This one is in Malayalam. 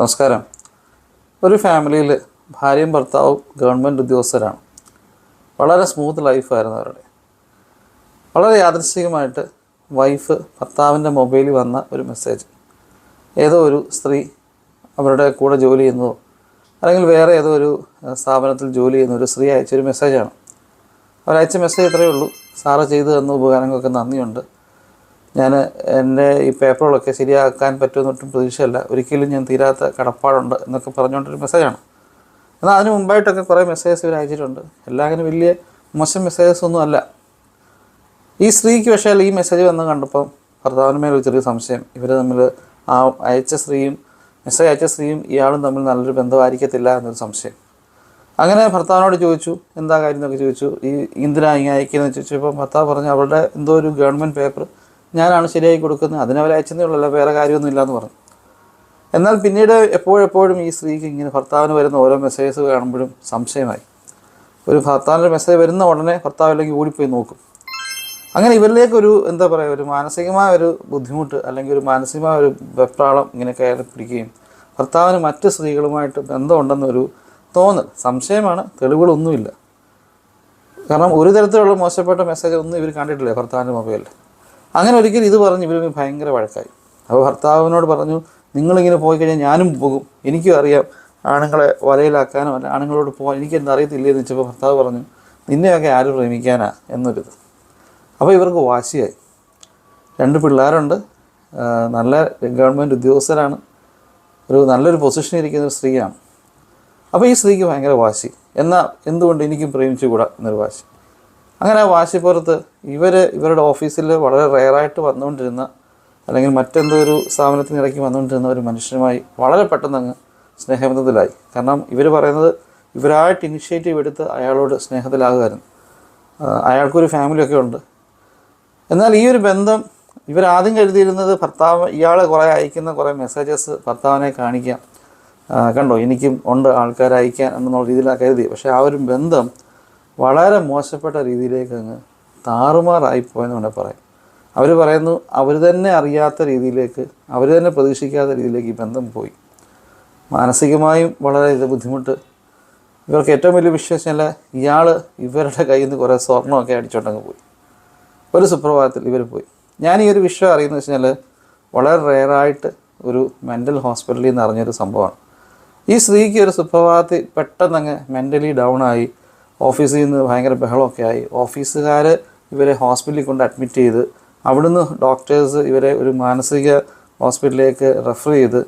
നമസ്കാരം. ഒരു ഫാമിലിയിൽ ഭാര്യയും ഭർത്താവും ഗവൺമെന്റ് ഉദ്യോഗസ്ഥരാണ്. വളരെ സ്മൂത്ത് ലൈഫായിരുന്നു അവരുടെ. വളരെ യാദൃശികമായിട്ട് വൈഫ് ഭർത്താവിന്റെ മൊബൈലിൽ വന്ന ഒരു മെസ്സേജ്. ഏതോ ഒരു സ്ത്രീ അവരുടെ കൂടെ ജോലി ചെയ്യുന്നതോ അല്ലെങ്കിൽ വേറെ ഏതോ ഒരു സ്ഥാപനത്തിൽ ജോലി ചെയ്യുന്ന ഒരു സ്ത്രീ അയച്ചൊരു മെസ്സേജാണ്. അവരയച്ച മെസ്സേജ് ഇത്രയേ ഉള്ളൂ. സാറ് ചെയ്തു തന്ന ഉപകാരങ്ങൾക്ക് നന്ദിയുണ്ട്. ഞാൻ എന്റെ ഈ പേപ്പറുകളൊക്കെ ശരിയാക്കാൻ പറ്റുമെന്നൊട്ടും പ്രതീക്ഷയല്ല. ഒരിക്കലും ഞാൻ തീരാത്ത കടപ്പാടുണ്ട് എന്നൊക്കെ പറഞ്ഞുകൊണ്ടൊരു മെസ്സേജാണ് എന്നാൽ അതിന് മുമ്പായിട്ടൊക്കെ കുറേ മെസ്സേജസ് ഇവർ അയച്ചിട്ടുണ്ട്. എല്ലാം അങ്ങനെ വലിയ മോശം മെസ്സേജസ് ഒന്നും അല്ല. ഈ സ്ത്രീക്ക് പക്ഷേ ഈ മെസ്സേജ് വന്ന് കണ്ടപ്പോൾ ഭർത്താവിന് മേലെ ഒരു ചെറിയ സംശയം. ഇവർ തമ്മിൽ ആ അയച്ച സ്ത്രീയും മെസ്സേജ് അയച്ച സ്ത്രീയും ഇയാളും തമ്മിൽ നല്ലൊരു ബന്ധമായിരിക്കത്തില്ല എന്നൊരു സംശയം. അങ്ങനെ ഭർത്താവിനോട് ചോദിച്ചു എന്താ കാര്യം? എന്നൊക്കെ ചോദിച്ചു. ഈ ഇന്ദിരാ ഇങ്ങനെ അയക്കുന്നത് ചോദിച്ചപ്പോൾ ഭർത്താവ് പറഞ്ഞു അവരുടെ എന്തോ ഒരു ഗവൺമെന്റ് പേപ്പർ ഞാനാണ് ശരിയായി കൊടുക്കുന്നത്. അതിനവരെ അയച്ചതേ ഉള്ളല്ലോ. വേറെ കാര്യമൊന്നും ഇല്ലയെന്ന് പറഞ്ഞു. എന്നാൽ പിന്നീട് എപ്പോഴെപ്പോഴും ഈ സ്ത്രീക്ക് ഇങ്ങനെ ഭർത്താവിന് വരുന്ന ഓരോ മെസ്സേജസ് കാണുമ്പോഴും സംശയമായി. ഒരു ഭർത്താവിന്റെ മെസ്സേജ് വരുന്ന ഉടനെ ഭർത്താവ് അല്ലെങ്കിൽ ഓടിപ്പോയി നോക്കും. അങ്ങനെ ഇവരിലേക്ക് ഒരു എന്താ പറയുക ഒരു മാനസികമായ ഒരു ബുദ്ധിമുട്ട് അല്ലെങ്കിൽ ഒരു മാനസികമായ ഒരു വെപ്രാളം ഇങ്ങനെ കയറി പിടിക്കുകയും ഭർത്താവിന് മറ്റ് സ്ത്രീകളുമായിട്ട് ബന്ധമുണ്ടെന്നൊരു തോന്നൽ. സംശയമാണ്. തെളിവുകളൊന്നുമില്ല. കാരണം ഒരു തരത്തിലുള്ള മോശപ്പെട്ട മെസ്സേജ് ഒന്നും ഇവർ കണ്ടിട്ടില്ല ഭർത്താവിന്റെ മൊബൈലിൽ അങ്ങനെ ഒരിക്കൽ ഇത് പറഞ്ഞ് ഇവർ ഭയങ്കര വഴക്കായി. അപ്പോൾ ഭർത്താവിനോട് പറഞ്ഞു നിങ്ങളിങ്ങനെ പോയി കഴിഞ്ഞാൽ ഞാനും പോകും. എനിക്കും അറിയാം ആണുങ്ങളെ വലയിലാക്കാനോ അല്ല ആണുങ്ങളോട് പോകാൻ എനിക്കെന്താ അറിയത്തില്ലേ എന്ന് വെച്ചപ്പോൾ ഭർത്താവ് പറഞ്ഞു നിന്നെയൊക്കെ ആരും പ്രേമിക്കാനാ? എന്നൊരിത്. അപ്പോൾ ഇവർക്ക് വാശിയായി. രണ്ട് പിള്ളേരുണ്ട്. നല്ല ഗവൺമെന്റ് ഉദ്യോഗസ്ഥരാണ്. ഒരു നല്ലൊരു പൊസിഷനിൽ ഇരിക്കുന്ന ഒരു സ്ത്രീയാണ്. അപ്പോൾ ഈ സ്ത്രീക്ക് ഭയങ്കര വാശി. എന്നാൽ എന്തുകൊണ്ട് എനിക്കും പ്രേമിച്ചുകൂടാ എന്നൊരു വാശി. അങ്ങനെ വാശിപ്പുറത്ത് ഇവർ ഇവരുടെ ഓഫീസിൽ വളരെ റെയറായിട്ട് വന്നുകൊണ്ടിരുന്ന അല്ലെങ്കിൽ മറ്റെന്തോ ഒരു സ്ഥാപനത്തിന് ഇടയ്ക്ക് വന്നുകൊണ്ടിരുന്ന ഒരു മനുഷ്യനുമായി വളരെ പെട്ടെന്ന് അങ്ങ് സ്നേഹബന്ധത്തിലായി. കാരണം ഇവർ പറയുന്നത് ഇവരായിട്ട് ഇനിഷ്യേറ്റീവ് എടുത്ത് അയാളോട് സ്നേഹത്തിലാകുമായിരുന്നു അയാൾക്കൊരു ഫാമിലിയൊക്കെ ഉണ്ട്. എന്നാൽ ഈ ഒരു ബന്ധം ഇവരാദ്യം കരുതിയിരുന്നത് ഭർത്താവ് ഇയാളെ കുറേ അയക്കുന്ന കുറേ മെസ്സേജസ് ഭർത്താവിനെ കാണിക്കാം. കണ്ടോ എനിക്കും ഉണ്ട് ആൾക്കാരെ അയക്കാൻ എന്നുള്ള രീതിയിലാണ് കരുതി. പക്ഷേ ആ ഒരു ബന്ധം വളരെ മോശപ്പെട്ട രീതിയിലേക്ക് അങ്ങ് താറുമാറായി പോയെന്ന് വേണേൽ പറയാം. അവർ പറയുന്നു അവർ തന്നെ അറിയാത്ത രീതിയിലേക്ക് അവർ തന്നെ പ്രതീക്ഷിക്കാത്ത രീതിയിലേക്ക് ഈ ബന്ധം പോയി. മാനസികമായും വളരെ ഇത് ബുദ്ധിമുട്ട്. ഇവർക്ക് ഏറ്റവും വലിയ വിശ്വാസമല്ല ഇയാൾ ഇവരുടെ കയ്യിൽ നിന്ന് കുറേ സ്വർണമൊക്കെ അടിച്ചോണ്ടങ്ങ് പോയി. ഒരു സുപ്രഭാതത്തിൽ ഇവർ പോയി. ഞാൻ ഈ ഒരു വിഷയം അറിയുന്നത് വെച്ച് കഴിഞ്ഞാൽ വളരെ റെയറായിട്ട് ഒരു മെന്റൽ ഹോസ്പിറ്റലിൽ നിന്ന് അറിഞ്ഞൊരു സംഭവമാണ്. ഈ സ്ത്രീക്ക് ഒരു സുപ്രഭാതത്തിൽ പെട്ടെന്നങ്ങ് മെന്റലി ഡൗൺ ആയി ഓഫീസിൽ നിന്ന് ഭയങ്കര ബഹളമൊക്കെ ആയി. ഓഫീസുകാർ ഇവരെ ഹോസ്പിറ്റലിൽ കൊണ്ട് അഡ്മിറ്റ് ചെയ്ത് അവിടുന്ന് ഡോക്ടേഴ്സ് ഇവരെ ഒരു മാനസിക ഹോസ്പിറ്റലിലേക്ക് റെഫർ ചെയ്ത്